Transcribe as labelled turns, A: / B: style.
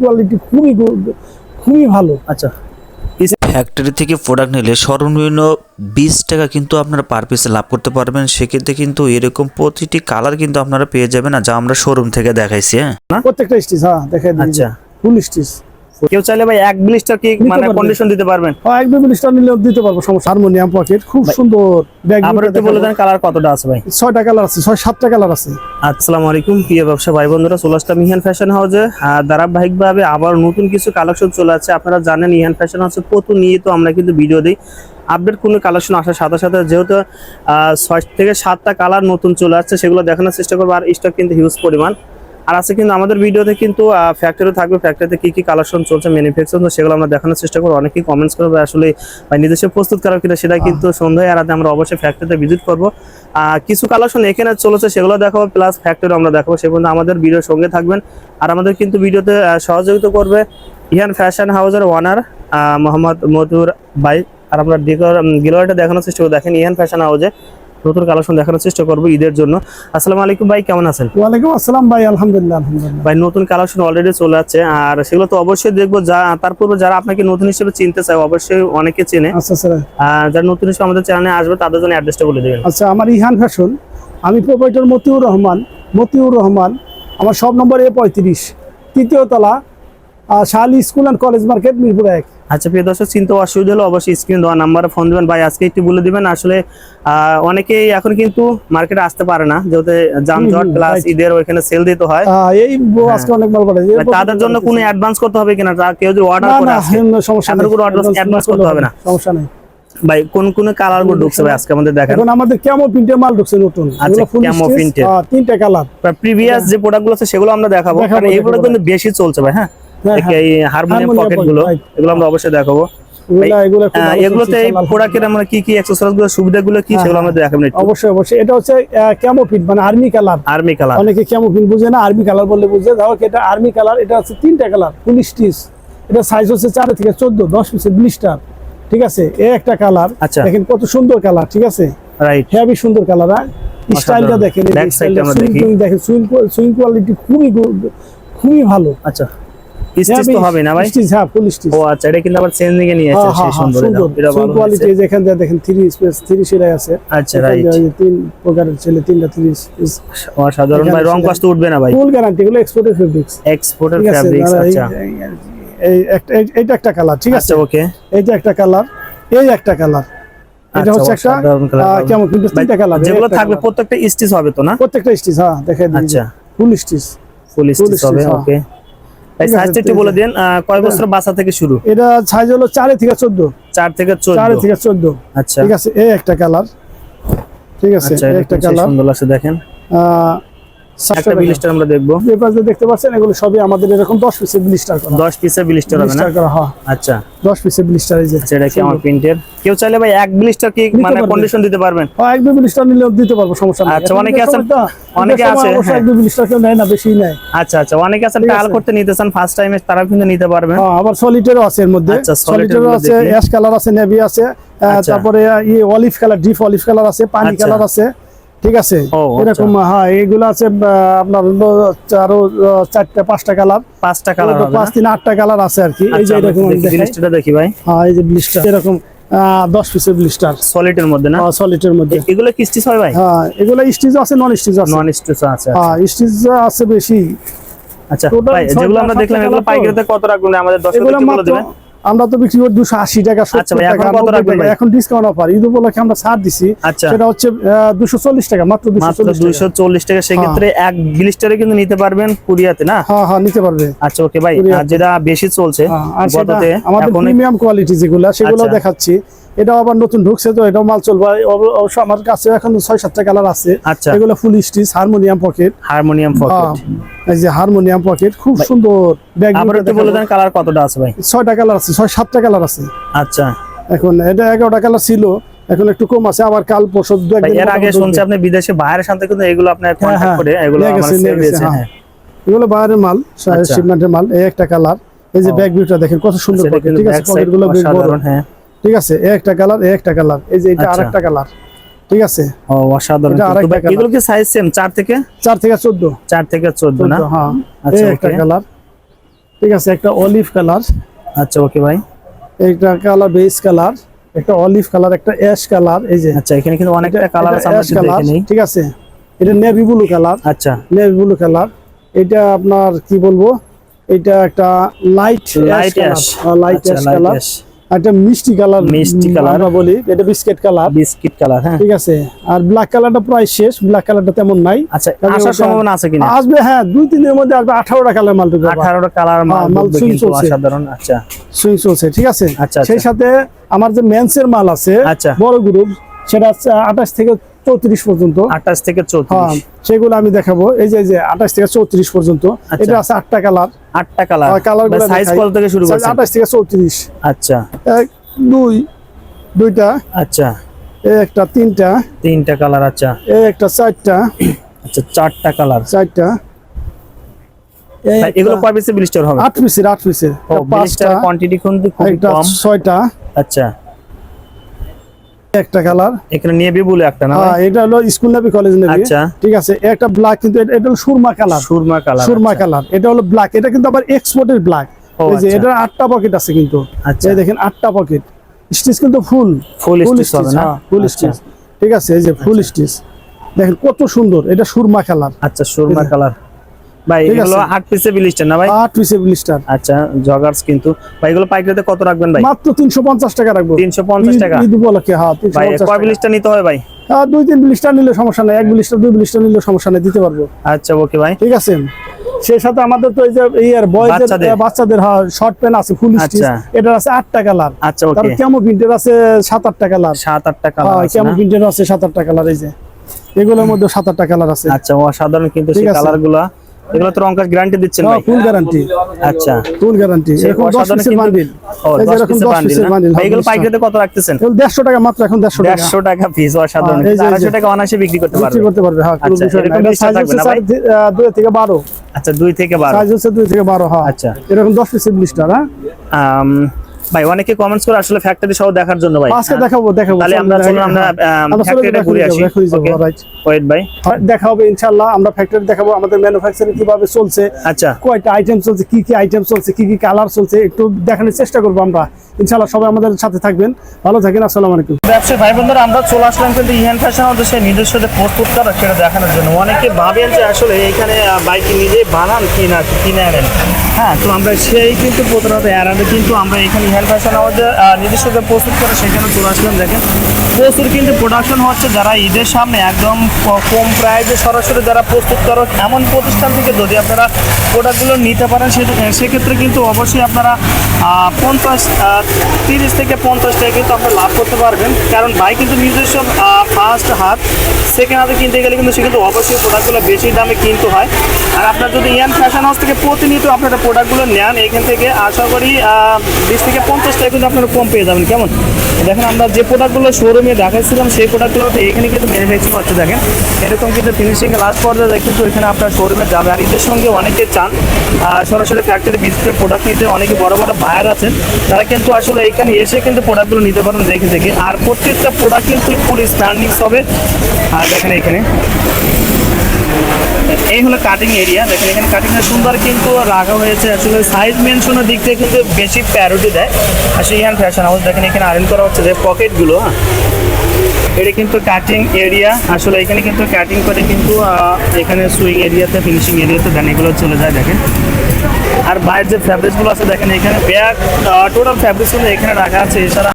A: Quality খুবই খুবই ভালো।
B: আচ্ছা।
C: ফ্যাক্টরি থেকে প্রোডাক্ট নিলে সর্বনিম্ন বিশ টাকা কিন্তু আপনারা পার পিসে লাভ করতে পারবেন। সেক্ষেত্রে কিন্তু এরকম প্রতিটি কালার কিন্তু আপনারা পেয়ে যাবেন। না যা আমরা শোরুম থেকে দেখাইছি হ্যাঁ?
A: প্রত্যেকটা স্টিচ হ্যাঁ দেখাই
B: আচ্ছা।
A: ফুল স্টিচ
B: কেউ চাইলে ভাই এক ব্লিস্টার কি মানে কন্ডিশন দিতে পারবেন?
A: হ্যাঁ এক বেবি স্টার নিলেও দিতে পারব সমস্যা হারমোনিয়াম পকেট খুব সুন্দর ব্যাগ
B: আবার একটু বলে দেন কালার কতটা আছে ভাই?
A: ছয়টা কালার আছে ছয় সাতটা কালার আছে।
B: আসসালামু আলাইকুম প্রিয় ব্যবসা ভাই বন্ধুরা চলে আসলাম ইহান ফ্যাশন হাউসে ধারাবাহিকভাবে আবার নতুন কিছু কালেকশন চলে আসছে। আপনারা জানেন ইহান ফ্যাশন হাউসে প্রতি নিয়ত আমরা কিন্তু ভিডিও দিই। আপডেট কোনো কালেকশন আসার সাথে সাথে যেহেতু আহ, ছয় থেকে সাতটা কালার নতুন চলে আসছে সেগুলো দেখানোর চেষ্টা করব। আর স্টক কিন্তু হিউজ পরিমাণ। আর আছে কিন্তু আমাদের ভিডিওতে কিন্তু ফ্যাক্টরি থাকবে ফ্যাক্টরিতে কি কি কালেকশন চলছে ম্যানুফ্যাকচার সেগুলো আমরা দেখানোর চেষ্টা করব। অনেকেই কমেন্টস করবে আসলে নিজস্ব প্রস্তুত করার কিনা সেটা কিন্তু সন্ধ্যায় আর আমরা অবশ্যই ফ্যাক্টরিতে ভিজিট করব। কিছু কালেকশন এখানে চলেছে সেগুলো দেখাবো প্লাস ফ্যাক্টরি আমরা দেখাবো সে পর্যন্ত আমাদের ভিডিওর সঙ্গে থাকবেন। আর আমাদের কিন্তু ভিডিওতে সহযোগিতা করবে ইহান ফ্যাশন হাউসের ওয়ানার মোহাম্মদ মধুর ভাই। আর আমরা গিলোয়ারটা দেখানোর চেষ্টা করব। দেখেন ইহান ফ্যাশন হাউসে নতুন কালেকশন দেখানোর চেষ্টা করব ঈদের জন্য। আসসালামু আলাইকুম ভাই কেমন আছেন?
A: ওয়ালাইকুম আসসালাম ভাই আলহামদুলিল্লাহ আলহামদুলিল্লাহ।
B: ভাই নতুন কালেকশন অলরেডি চলে যাচ্ছে আর সেগুলো তো অবশ্যই দেখব। যা তার পূর্বে যারা আপনাকে নতুন হিসেবে চিনতে চায় অবশ্যই অনেকে চেনে।
A: আচ্ছা স্যার
B: আর যারা নতুন হিসেবে আমাদের চ্যানেলে আসবে তাদের জন্য অ্যাড্রেসটা বলে দেবেন।
A: আচ্ছা আমার ইহান ফ্যাশন আমি প্রোপাইটার মতিউর রহমান মতিউর রহমান আমার সব নম্বর এ পঁয়ত্রিশ তৃতীয় তলা Shahali school and college market Mirpur এক।
B: আচ্ছা প্রিয় দর্শক চিন্তা অসুবিধা হলে অবশ্যই স্ক্রিন দেওয়া নাম্বারে ফোন দিবেন। ভাই আজকে একটু বলে দিবেন আসলে অনেকেই এখন কিন্তু মার্কেটে আসতে পারে না যেহেতু যানজট প্লাস ঈদের ওইখানে সেল দিতে হয়।
A: এই আজকে অনেক মাল পাঠায়
B: ভাই, তাদের জন্য কোনো অ্যাডভান্স করতে হবে কিনা? কেউ যদি অর্ডার করে
A: না
B: আসে
A: হ্যাঁ, সমস্যা নেই।
B: কোনো advance করতে হবে না।
A: সমস্যা নেই।
B: ভাই কোন কোন কালারগুলো ঢুকছে ভাই আজকে আমাদের দেখেন?
A: এখন আমাদের কেমন প্রিন্টের মাল ঢুকছে নতুন।
B: আচ্ছা, এর।
A: আহ, তিনটা কালার
B: প্রিভিয়াস যে প্রোডাক্টগুলো আছে সেগুলো আমরা দেখাবো কারণ এই প্রোডাক্ট কিন্তু বেশি চলছে ভাই হ্যাঁ
A: হ্যাঁ,
B: এই- এই হারমোনিয়াম
A: পকেটগুলো
B: এগুলো আমরা অবশ্যই দেখাবো।
A: এগুলো এগুলো খুব
B: আহ,
A: ভালো
B: এগুলোতে এই প্রোডাক্টের আমরা কি কি এক্সেসরিজগুলো সুবিধা কি
A: হ্যাঁ,
B: সেগুলো
A: হ্যাঁ।
B: আমরা দেখাবো
A: অবশ্যই অবশ্যই। এটা হচ্ছে ক্যামো মানে আর্মি কালার
B: আর্মি কালার
A: অনেকে বুঝে না আর্মি কালার বললে বুঝে। দেখো এটা আর্মি কালার এটা হচ্ছে তিনটা কালার ফুল স্টিচ এটা সাইজ হচ্ছে চার থেকে চোদ্দ দশ পিসের ব্লিস্টার ঠিক আছে? এ একটা কালার
B: আচ্ছা।
A: দেখেন কত সুন্দর কালার ঠিক আছে?
B: রাইট
A: হেভি সুন্দর কালার স্টাইলটা দেখেন। দেখেন সুইং কোয়ালিটি খুবই খুবই ভালো।
B: আচ্ছা। স্টিচ তো হবে না ভাই?
A: স্টিচ হ্যাঁ ফুল স্টিচ
B: ও আচ্ছা এটা কিন্তু আবার চেঞ্জিং এ নিয়ে
A: হ্যাঁ
B: এসেছে সেই সুন্দর এটা এটা ভালো
A: কোয়ালিটি যেখান দিয়ে দেখেন থ্রি স্পেস থ্রি সেলাই আছে।
B: আচ্ছা রাইট
A: দিয়ে ওই যে তিন প্রকারের ছেলে তিনটা থ্রি
B: অসাধারণ ভাই রং কষ্ট উঠবে না ভাই।
A: ফুল গ্যারান্টি এক্সপোর্টেড ফেব্রিক্স আছে
B: আচ্ছা।
A: এই- একটা এইটা একটা কালার ঠিক আছে?
B: আচ্ছা ওকে
A: এইটা একটা কালার এই একটা কালার এটা হচ্ছে একটা। কেমন? কিন্তু তিনটা কালার
B: যেগুলো থাকবে প্রত্যেকটা স্টিচ হবে তো না?
A: প্রত্যেকটা স্টিচ হ্যাঁ দেখে দিই।
B: আচ্ছা।
A: ফুল স্টিচ
B: ফুল স্টিচ হবে
A: হ্যাঁ।
B: ওকে ভাই সাইজটা একটু বলে দেন কয় বছর বাচ্চা থেকে শুরু?
A: এটা সাইজ হলো 4 থেকে চোদ্দ।
B: চার থেকে চোদ্দ।
A: চারে থেকে চোদ্দ।
B: আচ্ছা।
A: ঠিক আছে এই একটা কালার ঠিক আছে
B: আচ্ছা
A: এই একটা কালার
B: সুন্দর লাগছে দেখেন। একটা বিলিস্টার। আমরা দেখব।
A: দেখতে পাচ্ছেন এগুলো সবই আমাদের এরকম দশ পিসের ব্লিস্টার করা।
B: দশ পিসের বিলিস্টার হবে না?
A: ব্লিস্টার করা হ্যাঁ।
B: আচ্ছা।
A: দশ পিসের ব্লিস্টার এই যে।
B: আচ্ছা এটা কি আমার প্রিন্টের কেউ চাইলে ভাই এক বিলিস্টার কি মানে কন্ডিশন দিতে পারবেন?
A: হ্যাঁ এক দুই ব্লিস্টার নিলেও দিতে পারব সমস্যা নেই।
B: আচ্ছা, অনেকে আছেন- অনেকে আছে, হ্যাঁ।
A: এক দুই ব্লিস্টার কেউ নেয় না বেশি নেয়।
B: আচ্ছা আচ্ছা অনেকে আছেন টাল করতে নিতে চান ফার্স্ট টাইমে তারা কিন্তু নিতে পারবেন।
A: হ্যাঁ, আবার সলিটারও আছে এর মধ্যে।
B: আচ্ছা,
A: সলিটারও আছে অ্যাশ কালার আছে নেভি আছে
B: আচ্ছা।
A: তারপরে ই olive colour deep olive colour আছে পানি। কালার আছে। ঠিক আছে? এরকম হ্যাঁ এগুলো আছে আপনার আরও চারটা পাঁচটা কালার।
B: পাঁচটা কালার
A: পাঁচ তিন আটটা কালার আছে আর কি। এই যে
B: আচ্ছা
A: এরকম
B: দেখি, ভাই।
A: হ্যাঁ এই যে ব্লিস্টার এরকম দশ পিসের ব্লিস্টার
B: সলিডের মধ্যে না?
A: সলিটের মধ্যে।
B: এগুলো কি স্টিচ হয় ভাই?
A: হ্যাঁ এগুলো স্টিচ আছে নন স্টিচ আছে।
B: নন স্টিচ আছে
A: হ্যাঁ স্টিচ আছে বেশি।
B: আচ্ছা ভাই যেগুলো আমরা দেখলাম এগুলো পাইকারিতে কত রাখবেন? আমাদের দিবেন।
A: আমরা তো বিক্রি করি দুশো আশি টাকা
B: আচ্ছা এখন
A: টাকা
B: কত
A: 90
B: রাখবেন
A: টাকা।
B: ভাই?
A: এখন ডিসকাউন্ট অফার ঈদ উপলক্ষে আমরা ছাড় দিছি।
B: আচ্ছা।
A: সেটা হচ্ছে দুশো চল্লিশ টাকা মাত্র দুশো চল্লিশ
B: টাকা। সেক্ষেত্রে এক বিলিস্টারে কিন্তু নিতে পারবেন কুরিয়াতে না?
A: হ্যাঁ হ্যাঁ নিতে পারবে।
B: আচ্ছা ওকে ভাই। আর যেটা বেশি চলছে
A: হ্যাঁ, আমাদের প্রিমিয়াম কোয়ালিটি যেগুলো সেগুলো। দেখাচ্ছি। এটা আবার নতুন ঢুকছে তো এটাও মাল চলবে। অবশ্য আমার কাছে এখন ছয় সাতটা কালার আছে।
B: আচ্ছা।
A: এগুলো full stitch harmonium pocket
B: harmonium pocket
A: এই যে হারমোনিয়াম পকেট খুব সুন্দর। ব্যাগ
B: আবার একটু বলে দেন কালার কতটা আছে ভাই?
A: ছয়টা কালার আছে ছয় সাতটা কালার আছে।
B: আচ্ছা।
A: এখন এটা এগারোটা কালার ছিল এখন একটু কম আছে আবার কাল পরশু
B: এর আগে শুনছি আপনি বিদেশে বাইরের সাথে কিন্তু এগুলো আপনার কন্ট্যাক্ট
A: হ্যাঁ,
B: করে এগুলো আমার সেল দিয়েছে।
A: হ্যাঁ।
B: হ্যাঁ।
A: এগুলো বাইরের মাল
B: আচ্ছা।
A: শিপমেন্টের মাল এই একটা কালার এই যে ব্যাগ ভিউটা দেখেন কত সুন্দর ঠিক আছে?
B: ব্যাক সাইড
A: পকেটগুলো বেশ বড়।
B: হ্যাঁ।
A: ঠিক আছে? এই একটা কালার এই একটা কালার এই যে এটা
B: আচ্ছা।
A: আরেকটা কালার ঠিক আছে?
B: ও অসাধারণ। এগুলো কি সাইজ সেম চার থেকে?
A: চার থেকে চোদ্দ।
B: চার থেকে চোদ্দ না?
A: হ্যাঁ।
B: আচ্ছা,
A: একটা কালার ঠিক আছে? একটা অলিভ কালার।
B: আচ্ছা ওকে ভাই।
A: একটা কালার বেস কালার একটা অলিভ কালার একটা অ্যাশ কালার এই যে।
B: আচ্ছা এখানে কিন্তু অনেকটা কালার আছে আমরা
A: ash
B: একটু দেখে নিই।
A: ঠিক আছে? এটা নেভি ব্লু কালার।
B: আচ্ছা।
A: Navy blue colour. এটা আপনার কি বলব? এটা একটা light
B: light ash
A: light ash colour. একটা মিষ্টি কালার
B: মিষ্টি কালার।
A: আমরা বলি এটা বিস্কিট কালার।
B: বিস্কিট কালার হ্যাঁ।
A: ঠিক আছে। আর ব্ল্যাক কালারটা প্রায় শেষ ব্ল্যাক কালারটা তেমন নাই।
B: আচ্ছা আসার সম্ভাবনা আছে কিনা?
A: আসবে হ্যাঁ দুই তিনের মধ্যে আসবে আঠারোটা কালার মাল ঢুকবে
B: আঠারোটা কালার মাল
A: হ্যাঁ, সুইং
B: কিন্তু
A: চলছে।
B: অসাধারণ আচ্ছা।
A: সুই চলছে ঠিক আছে।
B: আচ্ছা,
A: সেই
B: আচ্ছা।
A: সাথে আমার যে মেন্সের মাল আছে
B: আচ্ছা।
A: বড় গ্রুপ সেটা হচ্ছে আঠাশ থেকে চৌত্রিশ পর্যন্ত।
B: আঠাশ থেকে
A: হ্যাঁ
B: চৌত্রিশ
A: সেগুলো আমি দেখাবো। এই যে যে আঠাশ থেকে চৌত্রিশ পর্যন্ত
B: আচ্ছা।
A: এটা আছে আটটা কালার।
B: আটটা কালার।
A: কালার
B: সাইজ কত থেকে শুরু করছেন
A: আঠাশ থেকে চৌত্রিশ।
B: আচ্ছা।
A: এক দুই দুইটা।
B: আচ্ছা।
A: একটা তিনটা।
B: তিনটা কালার আচ্ছা।
A: একটা চারটা।
B: আচ্ছা চারটা কালার।
A: চারটা।
B: এগুলো কয় পিসে ব্লিস্টার হবে?
A: আট পিসের আট পিসের পাঁচটা।
B: কোয়ান্টিটি কিন্তু খুব কম।
A: ছয়টা।
B: আচ্ছা।
A: একটা কালার।
B: এখানে নেভি বলে একটা না
A: হ্যাঁ এটা হলো স্কুল নেবি কলেজ নেবি
B: আচ্ছা।
A: ঠিক আছে একটা ব্ল্যাক কিন্তু এটা হলো surma colour.
B: Surma colour
A: surma colour. এটা হলো ব্ল্যাক এটা কিন্তু আবার এক্সপোর্টের ব্ল্যাক এই যে
B: আচ্ছা।
A: এটা আটটা পকেট আছে কিন্তু।
B: আচ্ছা।
A: দেখেন আটটা পকেট স্টিচ কিন্তু ফুল
B: Full stitch হবে না?
A: ফুল
B: আচ্ছা।
A: স্টিচ ঠিক আছে এই যে ফুল স্টিচ দেখেন কত সুন্দর। এটা সুরমা কালার।
B: আচ্ছা সুরমা কালার। ভাই এগুলো
A: আছে।
B: আট পিসে ব্লিস্টার না ভাই?
A: আট পিসের ব্লিস্টার
B: আচ্ছা জগার্স কিন্তু। ভাই এগুলো পাইকারিতে কত রাখবেন ভাই?
A: মাত্র তিনশো পঞ্চাশ টাকা রাখব।
B: 350 টাকা?
A: ঈদ- ঈদ উপলক্ষে হ্যাঁ তিনশো
B: ভাই কয়
A: টাকা।
B: নিতে হবে ভাই?
A: হ্যাঁ দুই তিন ব্লিস্টার নিলে সমস্যা নেই। এক ব্লিস্টার দুই ব্লিস্টার নিলে সমস্যা নেই দিতে পারব।
B: আচ্ছা ওকে ভাই।
A: ঠিক আছে। সেই সাথে আমাদের তো এই যে ইয়ার বয়েজের
B: বাচ্চাদের?
A: হ্যাঁ শর্ট প্যান্ট আছে ফুল স্টিচ
B: আচ্ছা।
A: এটার আছে আটটা কালার
B: আচ্ছা ওকে
A: তারপর কেমন প্রিন্টের আছে? সাত আটটা কালার
B: সাত
A: হ্যাঁ
B: আছে
A: কেমন প্রিন্টের আছে? সাত আটটা কালার এই যে। এগুলোর মধ্যে সাত আটটা কালার আছে।
B: আচ্ছা অসাধারণ কিন্তু সেই
A: আছে।
B: এগুলো তো রংকার গ্যারান্টি দিচ্ছেন ভাই।
A: ফুল গ্যারান্টি
B: আচ্ছা।
A: ফুল গ্যারান্টি এরকম দশ
B: অসাধারণ
A: পিসের বান্ডিল এই যে এরকম
B: পিসের
A: দশ
B: বান্ডিল
A: পিসের বান্ডিল
B: এগুলো পাইকারিতে কত রাখতেছেন?
A: দেড়শো টাকা মাত্র এখন দেড়শো টাকা।
B: দেড়শো টাকা পিস অসাধারণ।
A: হ্যাঁ, এই যে- এই
B: আড়াইশো
A: যে।
B: টাকা অনাসে বিক্রি করতে
A: বিক্রি করতে পারবে হ্যাঁ
B: আচ্ছা, এরকম
A: সাইজ
B: থাকবে
A: হচ্ছে
B: না ভাই?
A: চার- দুই থেকে বারো।
B: আচ্ছা দুই থেকে বারো।
A: সাইজ হচ্ছে দুই থেকে বারো হ্যাঁ।
B: আচ্ছা।
A: এরকম দশ পিসের ব্লিস্টার হ্যাঁ?
B: ভাই অনেকে কমেন্টস করে আসলে ফ্যাক্টরি সহ দেখার জন্য ভাই।
A: আজকে দেখাবো দেখাবো।
B: তাহলে আমরা
A: চলুন,
B: আমরা
A: হ্যাঁ।
B: ফ্যাক্টরিটা ঘুরে আসি। ওয়েট ভাই।
A: দেখা হবে ইনশাল্লাহ আমরা ফ্যাক্টরি দেখাবো। আমাদের ম্যানুফ্যাকচারিং কীভাবে চলছে
B: আচ্ছা।
A: কয়টা আইটেম চলছে কি কি আইটেম চলছে কি কি কালার চলছে একটু দেখানোর চেষ্টা করব আমরা। ইনশাল্লাহ সবাই আমাদের সাথে থাকবেন। ভালো থাকেন আসসালামু আলাইকুম।
B: ব্যবসায়ী ভাই বন্ধুরা আমরা চলে আসলাম কিন্তু ইহান ফ্যাশন সে নিজস্ব যে প্রস্তুত করা সেটা দেখানোর জন্য। অনেকে ভাবেন যে আসলে এখানে বাইক নিজে বানান কি না কিনে আনেন। হ্যাঁ তো আমরা সেই কিন্তু প্রতারণা এড়াতে কিন্তু আমরা এখানে ইহান ফ্যাশন আমাদের নিজস্ব যে প্রস্তুত করে সেখানে চলে আসলাম দেখেন। প্রচুর কিন্তু প্রোডাকশন হচ্ছে যারা ঈদের সামনে একদম কম প্রাইসে সরাসরি যারা প্রস্তুত করো এমন প্রতিষ্ঠান থেকে যদি আপনারা প্রোডাক্টগুলো নিতে পারেন সেক্ষেত্রে কিন্তু অবশ্যই আপনারা পঞ্চাশ তিরিশ থেকে পঞ্চাশ টাকা কিন্তু আপনারা লাভ করতে পারবেন। কারণ ভাই কিন্তু নিজস্ব ফার্স্ট হাত সেকেন্ড হাতে কিনতে গেলে কিন্তু সেক্ষেত্রে অবশ্যই প্রোডাক্টগুলো বেশি দামে কিনতে হয়। আর আপনার যদি ইয়ান ফ্যাশন হাউস থেকে প্রতিনিয়ত আপনারা প্রোডাক্টগুলো নেন, এখান থেকে আশা করি বিশ থেকে পঞ্চাশ টাকা কিন্তু আপনারা কম পেয়ে যাবেন। কেমন? দেখেন আমরা যে প্রোডাক্টগুলো শোরুমে দেখাচ্ছিলাম সেই প্রোডাক্টগুলো এখানে কিন্তু ম্যানুফ্যাকচারিং হচ্ছে, দেখেন। এরকম কিন্তু ফিনিশিং লাস্ট পর্যায়ে কিন্তু এখানে আপনার শোরুমে যাবে। আর এদের সঙ্গে অনেকে চান সরাসরি ফ্যাক্টরি ভিজিটের প্রোডাক্ট নিতে। অনেকে বড় বড় বায়ার আছেন, তারা কিন্তু আসলে এখানে এসে কিন্তু প্রোডাক্টগুলো নিতে পারেন দেখে দেখে। আর প্রত্যেকটা প্রোডাক্ট কিন্তু ফুল স্ট্যান্ডিংস হবে। আর দেখেন এখানে। এই হলো কাটিং এরিয়া দেখেন, এখানে কাটিং এর সুন্দর কিন্তু রাখা হয়েছে। আসলে সাইজ মেনশনের দিক থেকে কিন্তু বেশি প্যারোটি দেয়। আসলে ইয়ান ফ্যাশন হাউস দেখেন, এখানে আয়রন করা হচ্ছে যে পকেটগুলো হ্যাঁ? এটা কিন্তু কাটিং এরিয়া আসলে এখানে কিন্তু কাটিং করে কিন্তু এখানে সুইং এরিয়াতে ফিনিশিং এরিয়াতে দেন এগুলো চলে যায়, দেখেন। আর বাইরের যে ফ্যাব্রিক্সগুলো আছে, দেখেন, এখানে ব্যাগ টোটাল ফ্যাব্রিক্স এখানে রাখা আছে। এছাড়া